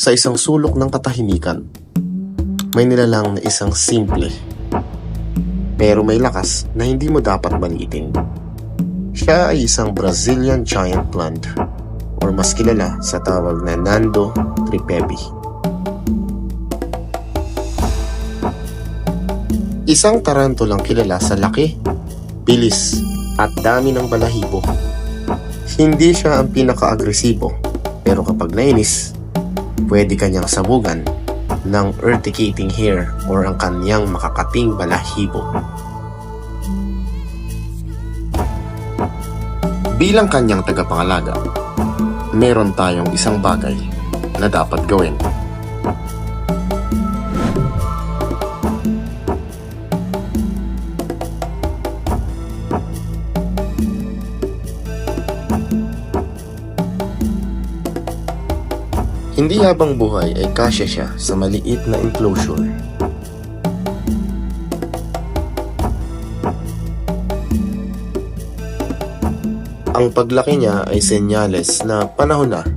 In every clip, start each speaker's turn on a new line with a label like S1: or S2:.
S1: Sa isang sulok ng katahimikan, may nilalang na isang simple pero may lakas na hindi mo dapat maliitin. Siya ay isang Brazilian giant plant or mas kilala sa tawag na Nando tripebi. Isang tarantulang kilala sa laki, bilis at dami ng balahibo. Hindi siya ang pinaka-agresibo pero kapag nainis, pwede kanyang sabugan ng urticating hair or ang kanyang makakating balahibo. Bilang kanyang tagapangalaga, meron tayong isang bagay na dapat gawin. Hindi habang buhay ay kasya siya sa maliit na enclosure. Ang paglaki niya ay senyales na panahon na.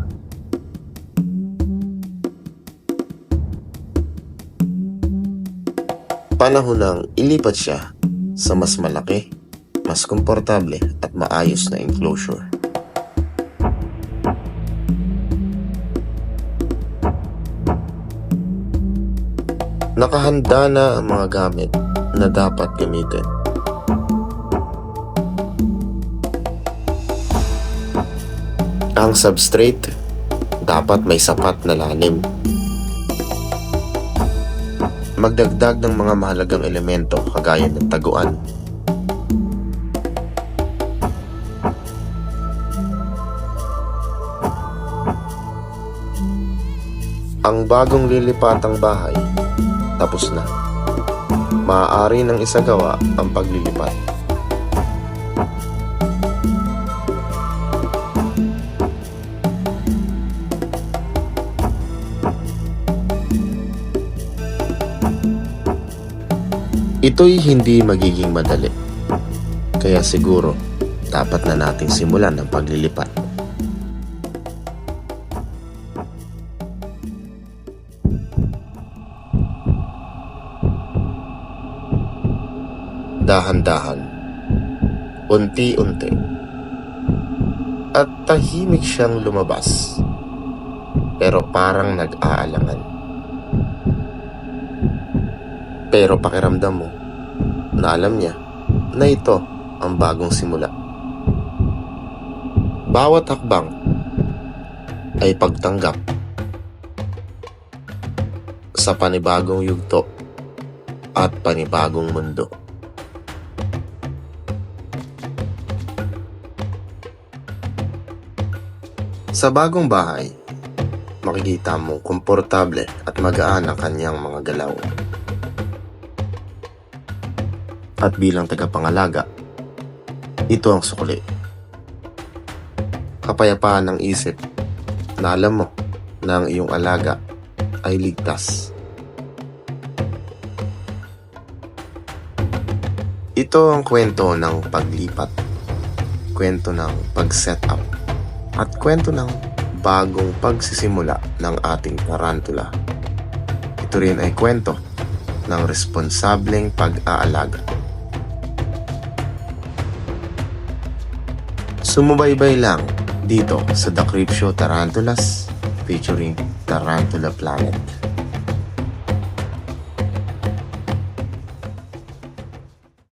S1: Panahon nang ilipat siya sa mas malaki, mas komportable at maayos na enclosure. Nakahanda na ang mga gamit na dapat gamitin. Ang substrate dapat may sapat na lalim. Magdagdag ng mga mahalagang elemento kagaya ng taguan. Ang bagong lilipatang bahay tapos na. Maaari ng isagawa ang paglilipat. Ito'y hindi magiging madali. Kaya siguro, dapat na nating simulan ang paglilipat. Dahan-dahan, unti-unti. At tahimik siyang lumabas, pero parang nag-aalangan. Pero pakiramdam mo na alam niya na ito ang bagong simula. Bawat hakbang ay pagtanggap sa panibagong yugto at panibagong mundo. Sa bagong bahay, makikita mong komportable at magaan ang kanyang mga galaw. At bilang tagapangalaga, ito ang sukli. Kapayapaan ng isip na alam mo na ang iyong alaga ay ligtas. Ito ang kwento ng paglipat, kwento ng pag-set up at kwento ng bagong pagsisimula ng ating tarantula. Ito rin ay kwento ng responsableng pag-aalaga. Sumubaybay lang dito sa The Creep Show Tarantulas featuring Tarantula Planet.